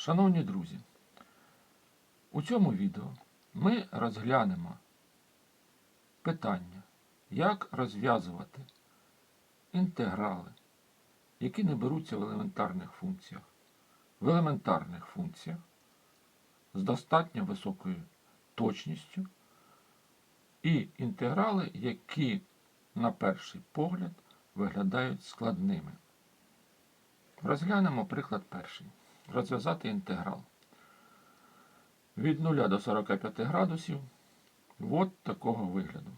Шановні друзі, у цьому відео ми розглянемо питання, як розв'язувати інтеграли, які не беруться в елементарних функціях, в елементарних функціях з достатньо високою точністю, і інтеграли, які на перший погляд виглядають складними. Розглянемо приклад перший. Розв'язати інтеграл. Від 0 до 45 градусів от такого вигляду.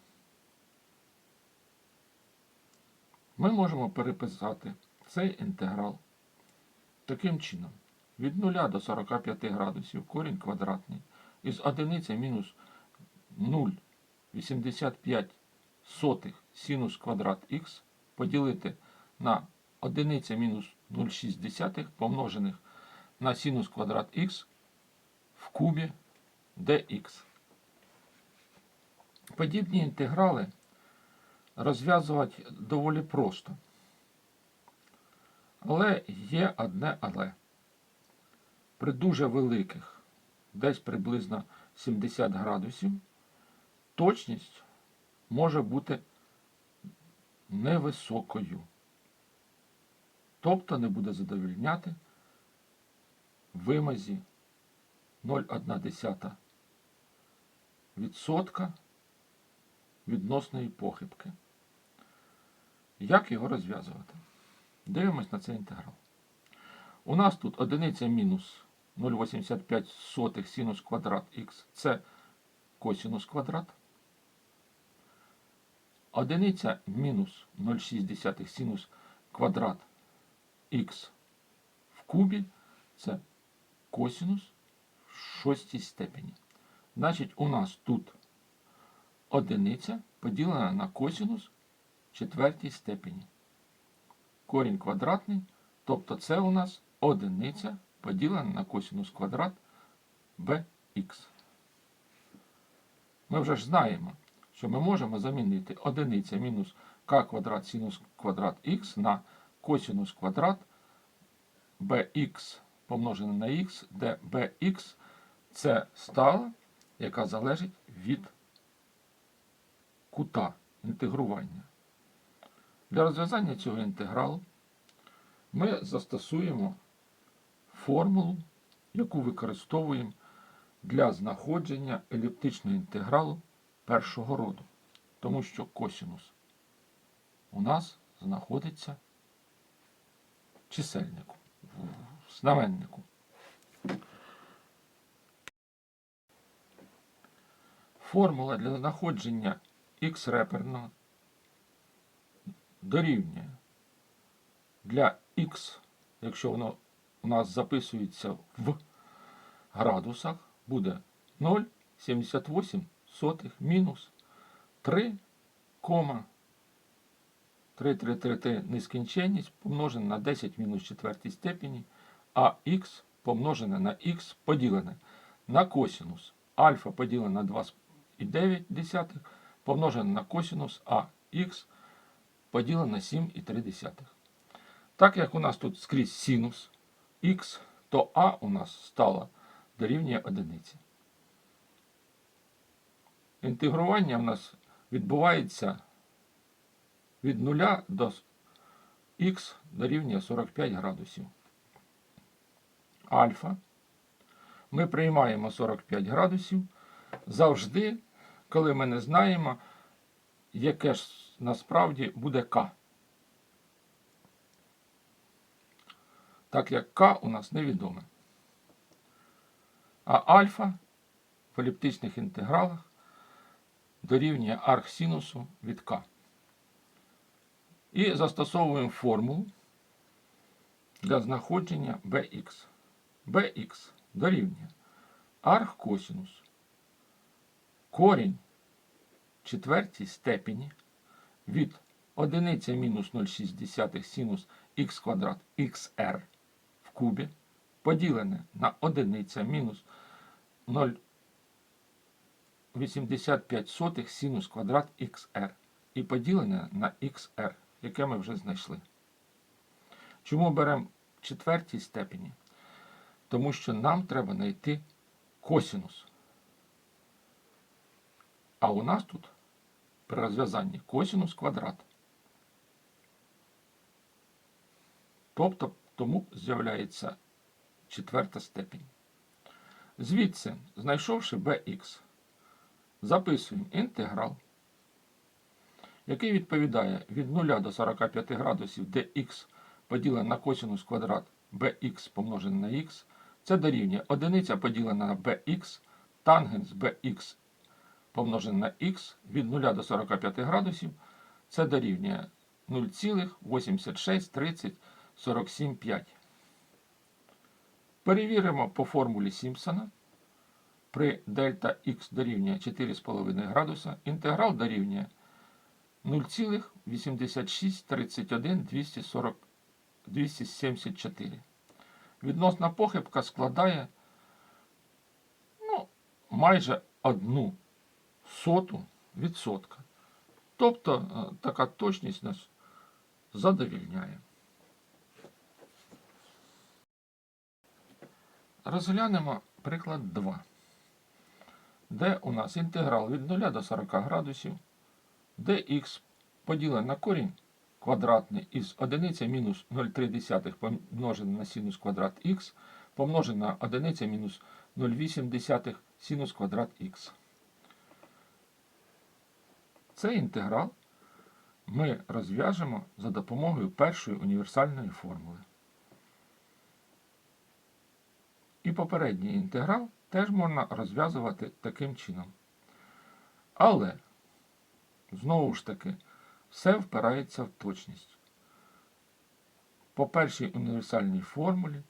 Ми можемо переписати цей інтеграл таким чином. Від 0 до 45 градусів корінь квадратний із одиниці мінус 0,85 сотих синус квадрат х поділити на одиниця мінус 0,6 помножених на синус квадрат х в кубі dx. Подібні інтеграли розв'язувати доволі просто. Але є одне але. При дуже великих, десь приблизно 70 градусів, точність може бути невисокою. Тобто не буде задовільняти вимазі 0,1 відсотка відносної похибки. Як його розв'язувати? Дивимось на цей інтеграл. У нас тут одиниця мінус 0,85 синус квадрат х це косинус квадрат. Одиниця мінус 0,6 синус квадрат х в кубі це косинус в шостій степені. Значить, у нас тут одиниця поділена на косинус в четвертій степені. Корінь квадратний, тобто це у нас одиниця поділена на косинус квадрат bx. Ми вже ж знаємо, що ми можемо замінити одиниця мінус k квадрат синус квадрат х на косинус квадрат bx помножене на х, де bx це стала, яка залежить від кута інтегрування. Для розв'язання цього інтегралу ми застосуємо формулу, яку використовуємо для знаходження еліптичного інтегралу першого роду. Тому що косинус у нас знаходиться в чисельнику, знаменнику. Формула для знаходження х реперного дорівнює. Для х, якщо воно у нас записується в градусах, буде 0,78 мінус 3, 333 нескінченність помножене на 10 мінус 4 степені, а х помножене на х поділене на косинус альфа поділене на 2,9 помножене на косинус а х поділене на 7,3. Так як у нас тут скрізь синус х, то а у нас стало дорівнює одиниці. Інтегрування в нас відбувається від 0 до х дорівнює 45 градусів. Альфа ми приймаємо 45 градусів завжди, коли ми не знаємо, яке ж насправді буде К. Так як К у нас невідоме. А альфа в еліптичних інтегралах дорівнює архсинусу від К. І застосовуємо формулу для знаходження bx. Bx дорівнює архкосинус корінь четвертій степені від одиниця мінус 0,6 синус х квадрат xr в кубі поділене на одиниця мінус 0,85 сотих синус квадрат xr і поділене на xr, яке ми вже знайшли. Чому беремо четвертій степені? Тому що нам треба знайти косінус. А у нас тут при розв'язанні косінус квадрат. Тобто тому з'являється четверта степінь. Звідси, знайшовши bx, записуємо інтеграл, який відповідає від 0 до 45 градусів, де х поділене на косинус квадрат bx помножене на х, це дорівнює одиниця поділена на bx, тангенс bx помножене на х від 0 до 45 градусів, це дорівнює 0,863047,5. Перевіримо по формулі Сімпсона. При дельта х дорівнює 4,5 градуса, інтеграл дорівнює 0,8631 274. Відносна похибка складає ну, майже одну соту відсотка. Тобто е, така точність нас задовільняє. Розглянемо приклад 2, де у нас інтеграл від 0 до 40 градусів, де х поділене на корінь квадратний із 1 мінус 0,3 помножене на синус квадрат х, помножене на 1 мінус 0,8 синус квадрат х. Цей інтеграл ми розв'яжемо за допомогою першої універсальної формули. І попередній інтеграл теж можна розв'язувати таким чином. Але, знову ж таки, все впирається в точність. По першій універсальній формулі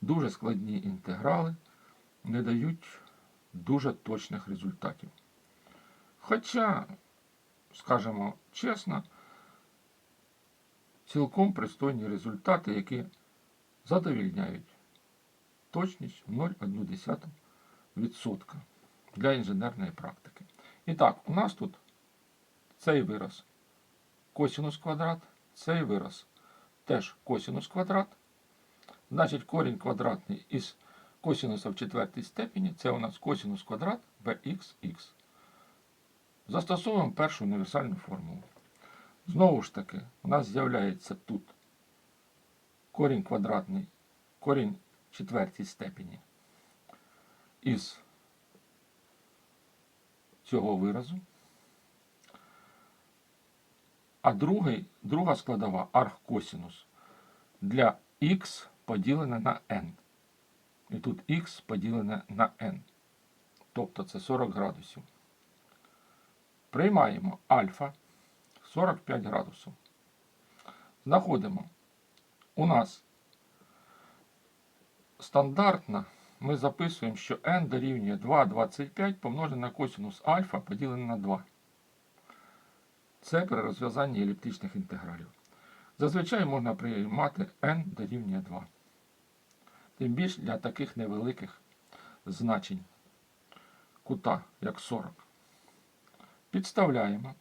дуже складні інтеграли не дають дуже точних результатів. Хоча, скажімо чесно, цілком пристойні результати, які задовільняють точність в 0,1% для інженерної практики. І так, у нас тут цей вираз косинус квадрат, цей вираз теж косинус квадрат. Значить, корінь квадратний із косинуса в четвертій степені це у нас косинус квадрат bxx. Застосовуємо першу універсальну формулу. Знову ж таки, у нас з'являється тут корінь квадратний, корінь четвертій степені із цього виразу. А другий, друга складова архкосінус для х поділене на n. І тут х поділене на n. Тобто це 40 градусів. Приймаємо альфа 45 градусів. Знаходимо. У нас стандартно ми записуємо, що n дорівнює 2,25 помножене на косинус альфа поділене на 2. Це при розв'язанні еліптичних інтегралів. Зазвичай можна приймати n дорівнює 2. Тим більше для таких невеликих значень кута, як 40. Підставляємо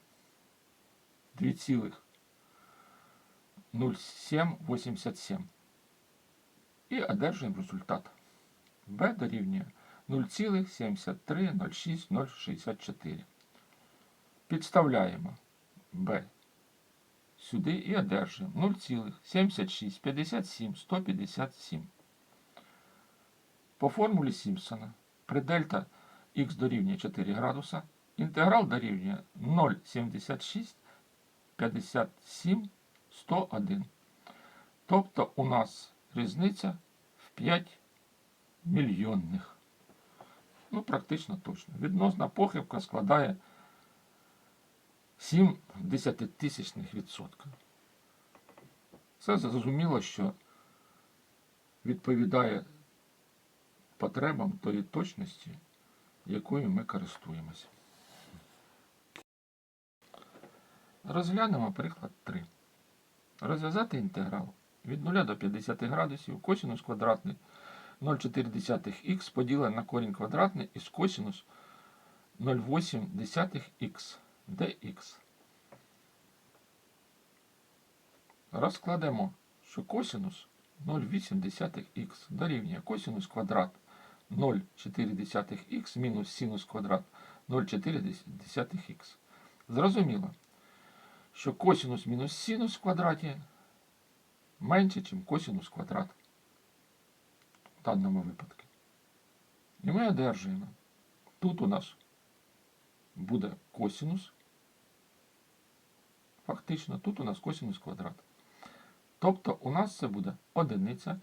2,0787 і одержуємо результат. b дорівнює 0,7306064. Підставляємо b сюди і одержуємо. 0,7657 157. По формулі Сімпсона. При дельта х дорівнює 4 градуса, інтеграл дорівнює 0,76 57 101. Тобто у нас різниця в 5 мільйонних. Ну, практично точно. Відносна похибка складає 7 десятитисячних відсотка. Це зрозуміло, що відповідає потребам тої точності, якою ми користуємося. Розглянемо приклад 3. Розв'язати інтеграл від 0 до 50 градусів косинус квадратний 0,4х поділене на корінь квадратний із косинус 0,8х dx. Розкладемо, що косинус 0,8х дорівнює косинус квадрат 0,4х мінус синус квадрат 0,4х. Зрозуміло, що косинус мінус синус в квадраті менше, ніж косинус квадрат в даному випадку. І ми одержуємо. Тут у нас буде косинус. Фактично, тут у нас косинус квадрат. Тобто у нас це буде одиниця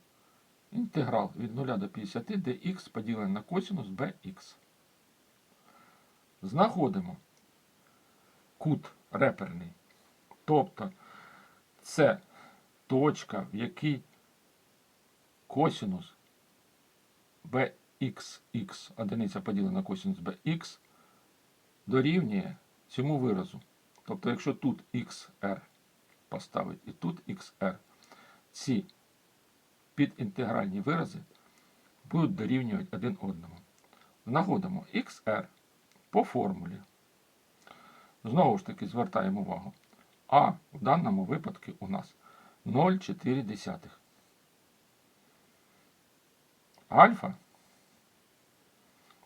інтеграл від 0 до 50, де х поділене на косинус bx. Знаходимо кут реперний. Тобто це точка, в якій косинус bxx, одиниця поділена на косинус bx, дорівнює цьому виразу. Тобто, якщо тут xr поставити і тут xr, ці підінтегральні вирази будуть дорівнювати один одному. Знаходимо xr по формулі. Знову ж таки звертаємо увагу. А в даному випадку у нас 0,4. Альфа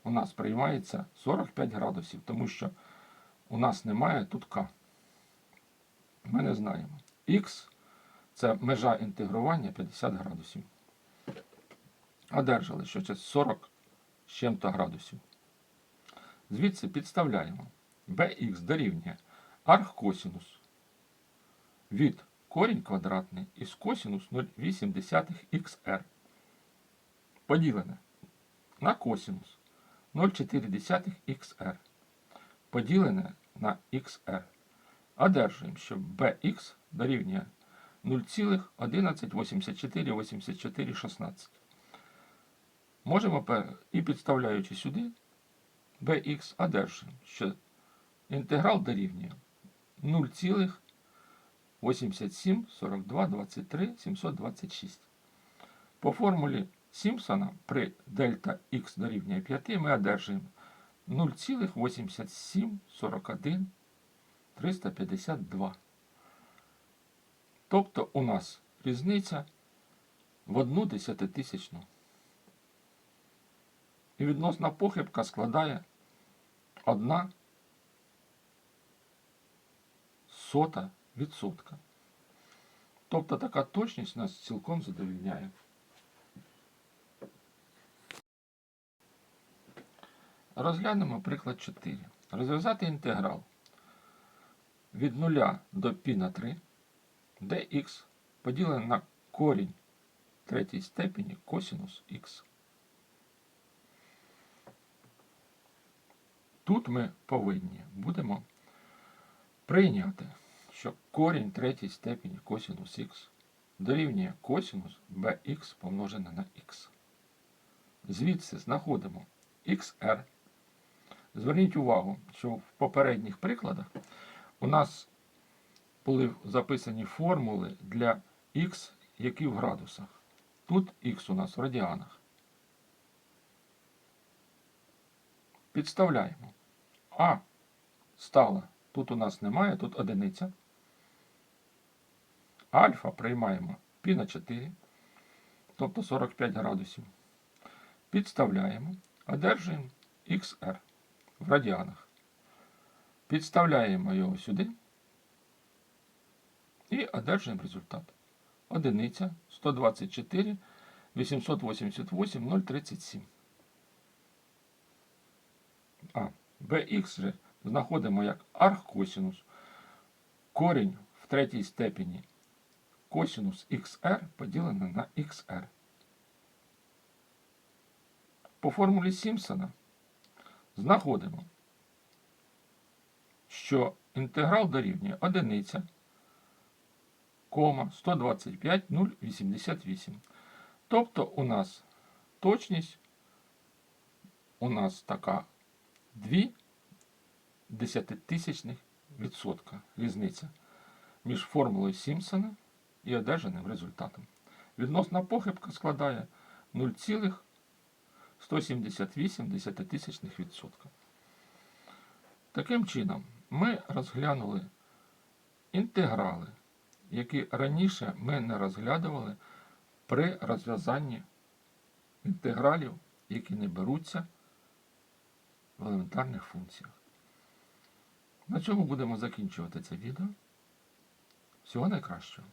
у нас приймається 45 градусів, тому що у нас немає тут К. Ми не знаємо. Х це межа інтегрування 50 градусів. Одержали, що це 40 з чим-то градусів. Звідси підставляємо bx дорівнює архкосинус від корінь квадратний із косинус 0,8 поділене на косинус 0,4 xr поділене на xr. Одержуємо, що bx дорівнює 0,11848416. Можемо і підставляючи сюди bx одержуємо, що інтеграл дорівнює 0,874223 По формулі Сімпсона при дельта х дорівнює 5 ми одержуємо 0,8741 352. Тобто у нас різниця в одну десятитисячну. І відносна похибка складає 1 сота відсотка. Тобто така точність нас цілком задовільняє. Розглянемо приклад 4. Розв'язати інтеграл від 0 до π на 3, де х поділене на корінь третій степені косинус х. Тут ми повинні будемо прийняти, що корінь третій степені косинус х дорівнює косинус bx помножене на х. Звідси знаходимо xr. Зверніть увагу, що в попередніх прикладах у нас були записані формули для х, які в градусах. Тут х у нас в радіанах. Підставляємо. А стала. Тут у нас немає, тут одиниця. Альфа приймаємо π на 4, тобто 45 градусів. Підставляємо, одержуємо XR в радіанах. Підставляємо його сюди і одержуємо результат. Одиниця 124 888 037. А, bx знаходимо як архкосинус. Корінь в третій степені косинус xr поділене на xr. По формулі Сімпсона знаходимо, що інтеграл дорівнює одиниця, кома 125 088. Тобто у нас точність у нас така 2 десятитисячних відсотка різниця між формулою Сімпсона і одержаним результатом. Відносна похибка складає 0,178 десятитисячних відсотка. Таким чином, ми розглянули інтеграли, які раніше ми не розглядували при розв'язанні інтегралів, які не беруться в елементарних функціях. На цьому будемо закінчувати це відео. Всього найкращого.